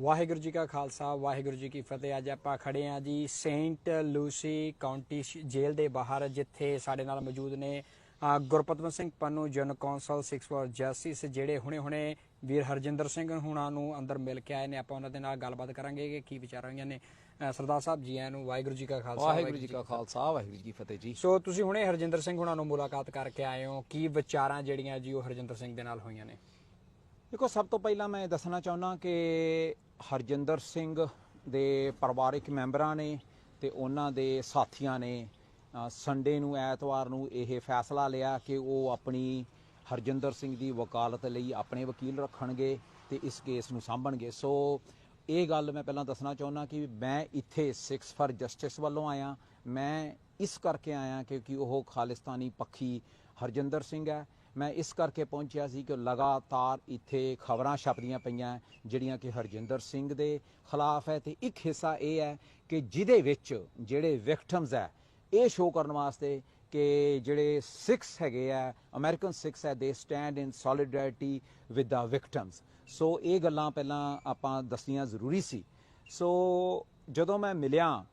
ਵਾਹਿਗੁਰੂ ਜੀ ਕਾ ਖਾਲਸਾ ਵਾਹਿਗੁਰੂ ਜੀ ਕੀ ਫਤਿਹ। ਅੱਜ ਆਪਾਂ ਖੜੇ ਆ ਜੀ ਸੇਂਟ ਲੂਸੀ ਕਾਉਂਟੀ ਜੇਲ੍ਹ ਦੇ ਬਾਹਰ ਜਿੱਥੇ ਸਾਡੇ ਨਾਲ ਮੌਜੂਦ ਨੇ ਅ, ਗੁਰਪਤਵੰਤ ਸਿੰਘ ਪੰਨੂ ਜਨ ਕੌਂਸਲ 6 ਫॉर ਜਸਟਿਸ ਜਿਹੜੇ ਹੁਣੇ-ਹੁਣੇ ਵੀਰ ਹਰਜਿੰਦਰ ਸਿੰਘ ਹੁਣਾਂ ਨੂੰ ਅੰਦਰ ਮਿਲ ਕੇ ਆਏ ਨੇ। ਆਪਾਂ ਉਹਨਾਂ ਦੇ ਨਾਲ ਗੱਲਬਾਤ ਕਰਾਂਗੇ ਕਿ ਕੀ ਵਿਚਾਰਾਂ ਹੋਈਆਂ ਨੇ। ਸਰਦਾਰ ਸਾਹਿਬ ਜੀ ਆਇਆਂ ਨੂੰ ਵਾਹਿਗੁਰੂ ਜੀ ਕਾ ਖਾਲਸਾ ਵਾਹਿਗੁਰੂ ਜੀ ਕਾ ਖਾਲਸਾ ਵਾਹਿਗੁਰੂ ਜੀ ਕੀ ਫਤਿਹ ਜੀ। ਸੋ ਤੁਸੀਂ ਹੁਣੇ ਹਰਜਿੰਦਰ ਸਿੰਘ ਹੁਣਾਂ ਨੂੰ ਮੁਲਾਕਾਤ ਕਰਕੇ ਆਏ ਹੋ। ਕੀ ਵਿਚਾਰਾਂ ਜਿਹੜੀਆਂ ਜੀ ਉਹ ਹਰਜਿੰਦਰ ਸਿੰਘ ਦੇ ਨਾਲ ਹੋਈਆਂ ਨੇ? ਦੇਖੋ, ਸਭ ਤੋਂ ਪਹਿਲਾਂ ਮੈਂ ਦੱਸਣਾ ਚਾਹੁੰਦਾ ਕਿ ਹਰਜਿੰਦਰ ਸਿੰਘ ਦੇ ਪਰਿਵਾਰਿਕ ਮੈਂਬਰਾਂ ਨੇ ਤੇ ਉਹਨਾਂ ਦੇ ਸਾਥੀਆਂ ਨੇ ਸੰਡੇ ਨੂੰ, ਐਤਵਾਰ ਨੂੰ ਇਹ ਫੈਸਲਾ ਲਿਆ ਕਿ ਉਹ ਆਪਣੀ ਹਰਜਿੰਦਰ ਸਿੰਘ ਦੀ ਵਕਾਲਤ ਲਈ ਆਪਣੇ ਵਕੀਲ ਰੱਖਣਗੇ ਤੇ ਇਸ ਕੇਸ ਨੂੰ ਸਾਂਭਣਗੇ। ਸੋ ਇਹ ਗੱਲ ਮੈਂ ਪਹਿਲਾਂ ਦੱਸਣਾ ਚਾਹੁੰਦਾ ਕਿ ਮੈਂ ਇੱਥੇ 6 ਫਾਰ ਜਸਟਿਸ ਵੱਲੋਂ ਆਇਆ। ਮੈਂ ਇਸ ਕਰਕੇ ਆਇਆ ਕਿਉਂਕਿ ਉਹ ਖਾਲਿਸਤਾਨੀ ਪੱਖੀ ਹਰਜਿੰਦਰ ਸਿੰਘ ਹੈ। ਮੈਂ ਇਸ ਕਰਕੇ ਪਹੁੰਚਿਆ ਸੀ ਕਿ ਲਗਾਤਾਰ ਇੱਥੇ ਖਬਰਾਂ ਛਪਦੀਆਂ ਪਈਆਂ ਜਿਹੜੀਆਂ ਕਿ ਹਰਜਿੰਦਰ ਸਿੰਘ ਦੇ ਖਿਲਾਫ ਹੈ ਤੇ ਇੱਕ ਹਿੱਸਾ ਇਹ ਹੈ ਕਿ ਜਿਹਦੇ ਵਿੱਚ ਜਿਹੜੇ ਵਿਕਟਮਸ ਹੈ, ਇਹ ਸ਼ੋਅ ਕਰਨ ਵਾਸਤੇ ਕਿ ਜਿਹੜੇ ਸਿਕਸ ਹੈਗੇ ਆ ਅਮਰੀਕਨ ਸਿਕਸ ਹੈ they stand in solidarity with the victims so ਇਹ ਗੱਲਾਂ ਪਹਿਲਾਂ ਆਪਾਂ ਦੱਸਣੀਆਂ ਜ਼ਰੂਰੀ ਸੀ। ਸੋ ਜਦੋਂ ਮੈਂ ਮਿਲਿਆ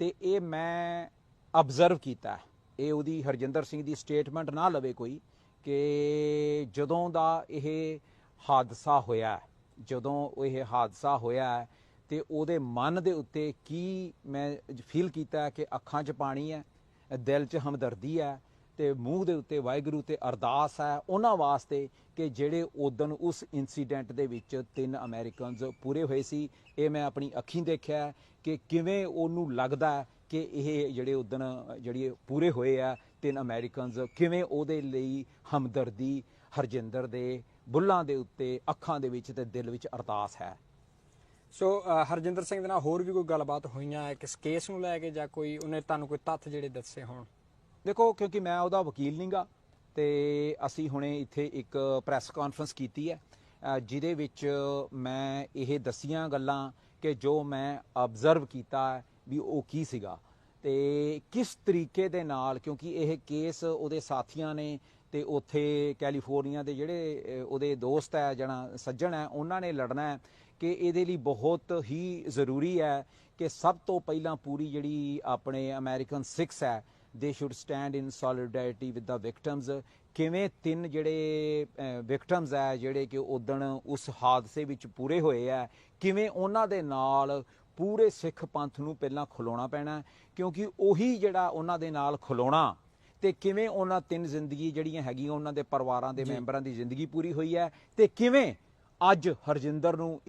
ਤੇ ਇਹ ਮੈਂ ਅਬਜ਼ਰਵ ਕੀਤਾ, ਇਹ ਉਹਦੀ ਹਰਜਿੰਦਰ ਸਿੰਘ ਦੀ ਸਟੇਟਮੈਂਟ ਨਾ ਲਵੇ ਕੋਈ ਕਿ ਜਦੋਂ ਦਾ ਇਹ ਹਾਦਸਾ ਹੋਇਆ ਜਦੋਂ ਇਹ ਹਾਦਸਾ ਹੋਇਆ ਤੇ ਉਹਦੇ ਮਨ ਦੇ ਉੱਤੇ ਕੀ ਮੈਂ ਫੀਲ ਕੀਤਾ ਕਿ ਅੱਖਾਂ 'ਚ ਪਾਣੀ ਹੈ, ਦਿਲ 'ਚ ਹਮਦਰਦੀ ਹੈ, ਤੇ ਮੂੰਹ ਦੇ ਉੱਤੇ ਵਾਹਿਗੁਰੂ ਤੇ ਅਰਦਾਸ ਹੈ, ਉਹਨਾਂ ਵਾਸਤੇ ਕਿ ਜਿਹੜੇ ਉਦਣ ਉਸ ਇਨਸੀਡੈਂਟ ਦੇ ਵਿੱਚ ਤਿੰਨ ਅਮਰੀਕਨਸ ਪੂਰੇ ਹੋਏ ਸੀ, ਇਹ ਮੈਂ ਆਪਣੀ ਅੱਖੀਂ ਦੇਖਿਆ ਕਿ ਕਿਵੇਂ ਉਹਨੂੰ ਲੱਗਦਾ ਕਿ ਇਹ ਜਿਹੜੇ ਉਦਣ ਜਿਹੜੀ ਪੂਰੇ ਹੋਏ ਆ ਤਿੰਨ ਅਮਰੀਕਨਸ ਕਿਵੇਂ ਉਹਦੇ ਲਈ ਹਮਦਰਦੀ ਹਰਜਿੰਦਰ ਦੇ ਬੁੱਲਾਂ ਦੇ ਉੱਤੇ ਅੱਖਾਂ ਦੇ ਵਿੱਚ ਤੇ ਦਿਲ ਵਿੱਚ ਅਰਦਾਸ ਹੈ? ਸੋ ਹਰਜਿੰਦਰ ਸਿੰਘ ਦੇ ਨਾਲ ਹੋਰ ਵੀ ਕੋਈ ਗੱਲਬਾਤ ਹੋਈਆਂ ਹੈ? ਕਿਸ ਕੇਸ ਨੂੰ ਲੈ ਕੇ ਜਾਂ ਕੋਈ ਉਹਨੇ ਤੁਹਾਨੂੰ ਕੋਈ ਤੱਥ ਜਿਹੜੇ ਦੱਸੇ ਹੋਣ? ਦੇਖੋ ਕਿਉਂਕਿ ਮੈਂ ਉਹਦਾ ਵਕੀਲ ਨਹੀਂਗਾ ਤੇ ਅਸੀਂ ਹੁਣੇ ਇੱਥੇ ਇੱਕ ਪ੍ਰੈਸ ਕਾਨਫਰੰਸ ਕੀਤੀ ਹੈ ਜਿਹਦੇ ਵਿੱਚ ਮੈਂ ਇਹ ਦਸੀਆਂ ਗੱਲਾਂ ਕਿ ਜੋ ਮੈਂ ਆਬਜ਼ਰਵ ਕੀਤਾ ਹੈ ਵੀ ਉਹ ਕੀ ਸੀਗਾ। ਤੇ ਕਿਸ ਤਰੀਕੇ ਦੇ ਨਾਲ, ਕਿਉਂਕਿ ਇਹ ਕੇਸ ਉਹਦੇ ਸਾਥੀਆਂ ਨੇ ਤੇ ਉੱਥੇ ਕੈਲੀਫੋਰਨੀਆ ਦੇ ਜਿਹੜੇ ਉਹਦੇ ਦੋਸਤ ਹੈ, ਜਣਾ ਸੱਜਣ ਹੈ, ਉਹਨਾਂ ਨੇ ਲੜਨਾ ਹੈ ਕਿ ਇਹਦੇ ਲਈ ਬਹੁਤ ਹੀ ਜ਼ਰੂਰੀ ਹੈ ਕਿ ਸਭ ਤੋਂ ਪਹਿਲਾਂ ਪੂਰੀ ਜਿਹੜੀ ਆਪਣੇ ਅਮਰੀਕਨ ਸਿਕਸ ਹੈ they should stand in solidarity with the victims ਕਿਵੇਂ ਤਿੰਨ ਜਿਹੜੇ ਵਿਕਟਮਸ ਹੈ, ਜਿਹੜੇ ਕਿ ਉਦਣ ਉਸ ਹਾਦਸੇ ਵਿੱਚ ਪੂਰੇ ਹੋਏ ਆ ਕਿਵੇਂ ਉਹਨਾਂ ਦੇ ਨਾਲ ਪੂਰੇ ਸਿੱਖ ਪੰਥ ਨੂੰ ਪਹਿਲਾਂ ਖਲੋਣਾ ਪੈਣਾ ਕਿਉਂਕਿ ਉਹੀ ਜਿਹੜਾ ਉਹਨਾਂ ਦੇ ਨਾਲ ਖਲੋਣਾ ਤੇ ਕਿਵੇਂ ਉਹਨਾਂ ਤਿੰਨ ਜ਼ਿੰਦਗੀ ਜਿਹੜੀਆਂ ਹੈਗੀਆਂ ਉਹਨਾਂ ਦੇ ਪਰਿਵਾਰਾਂ ਦੇ ਮੈਂਬਰਾਂ ਦੀ ਜ਼ਿੰਦਗੀ ਪੂਰੀ ਹੋਈ ਹੈ ਤੇ ਕਿਵੇਂ ਅੱਜ ਹਰਜਿੰਦਰ ਨੂੰ